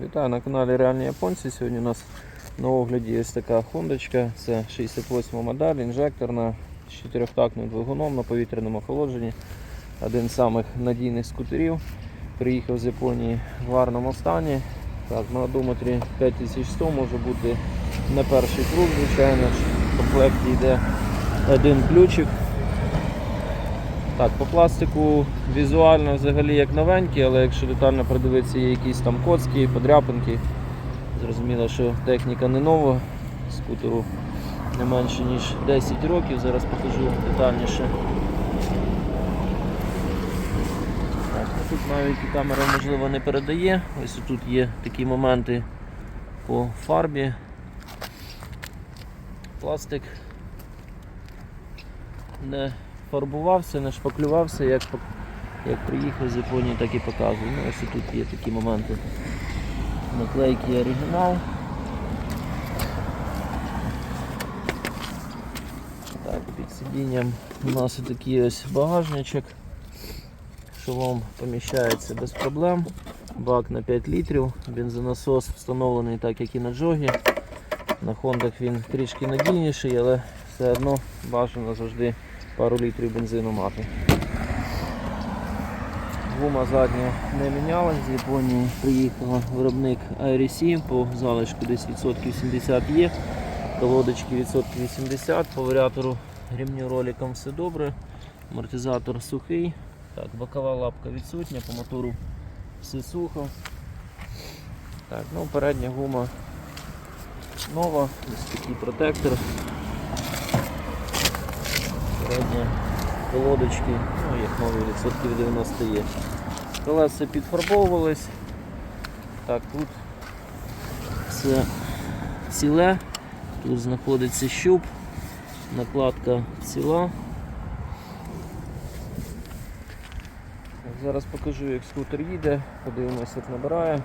Вітаю на каналі Реальні Японці. Сьогодні у нас на огляді ось така хондочка. Це 68 модель, інжекторна з чотирьохтактним двигуном на повітряному охолодженні. Один з самих надійних скутерів. Приїхав з Японії в гарному стані. Так, на одометрі 5100 може бути не перший круг, звичайно. В комплекті йде один ключик. Так, по пластику візуально взагалі як новенький, але якщо детально придивитися, є якісь там коцки, подряпинки. Зрозуміло, що техніка не нова, скутеру не менше ніж 10 років, зараз покажу детальніше. Так, ну тут навіть і камера можливо не передає. Ось тут є такі моменти по фарбі. Пластик не фарбувався, не шпаклювався, як, як приїхав з Японії, так і показую. Ну, ось і тут є такі моменти. Наклейки оригінал. Так, під сидінням у нас такий ось багажничок. Шолом поміщається без проблем. Бак на 5 літрів. Бензонасос встановлений так, як і на джогі. На хондах він трішки надійніший, але все одно бажано завжди пару літрів бензину мати. Гума задня не мінялась, з Японії приїхала виробник IRC, по залишку десь відсотків 70 є, колодочки відсотків 80, по варіатору ремню роликом все добре, амортизатор сухий, так, бокова лапка відсутня, по мотору все сухо. Так, ну передня гума нова, ось такий протектор. Передні колодочки, ну як нові відсотків 90 є. Колеса підфарбовувались. Так, тут все ціле, тут знаходиться щуп, накладка ціла. Зараз покажу, як скутер їде, подивимося, як набирає.